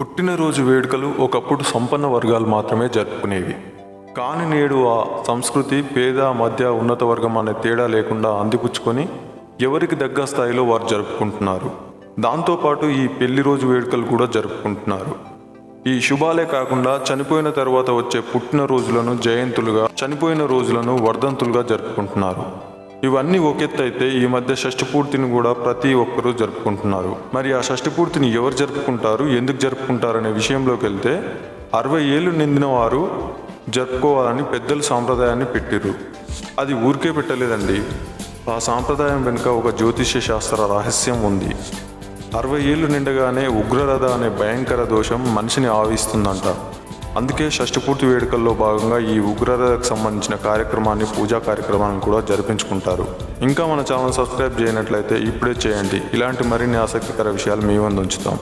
పుట్టినరోజు వేడుకలు ఒకప్పుడు సంపన్న వర్గాలు మాత్రమే జరుపుకునేవి. కానీ నేడు ఆ సంస్కృతి పేద మధ్య ఉన్నత వర్గం అనే తేడా లేకుండా అందిపుచ్చుకొని ఎవరికి దగ్గర స్థాయిలో వారు జరుపుకుంటున్నారు. దాంతోపాటు ఈ పెళ్ళి రోజు వేడుకలు కూడా జరుపుకుంటున్నారు. ఈ శుభాలే కాకుండా చనిపోయిన తర్వాత వచ్చే పుట్టినరోజులను జయంతులుగా చనిపోయిన రోజులను వర్ధంతులుగా జరుపుకుంటున్నారు. ఇవన్నీ ఒకెత్తైతే ఈ మధ్య షష్ఠపూర్తిని కూడా ప్రతి ఒక్కరూ జరుపుకుంటున్నారు. మరి ఆ షష్ఠపూర్తిని ఎవరు జరుపుకుంటారు? ఎందుకు జరుపుకుంటారు అనే విషయంలోకి వెళ్తే అరవై ఏళ్ళు నిండిన వారు జరుపుకోవాలని పెద్దలు సాంప్రదాయాన్ని పెట్టిర్రు. అది ఊరికే పెట్టలేదండి. ఆ సాంప్రదాయం వెనుక ఒక జ్యోతిష్య శాస్త్ర రహస్యం ఉంది. అరవై ఏళ్ళు నిండగానే ఉగ్రరథ అనే భయంకర దోషం మనిషిని ఆవిస్తుందంట అందుకే షష్ఠపూర్తి వేడుకల్లో భాగంగా ఈ ఉగ్రరథకు సంబంధించిన కార్యక్రమాన్ని పూజా కార్యక్రమాన్ని కూడా జరిపించుకుంటారు. ఇంకా మన ఛానల్ సబ్స్క్రైబ్ చేయనట్లయితే ఇప్పుడే చేయండి. ఇలాంటి మరిన్ని ఆసక్తికర విషయాలు మీ ముందు ఉంచుతాం.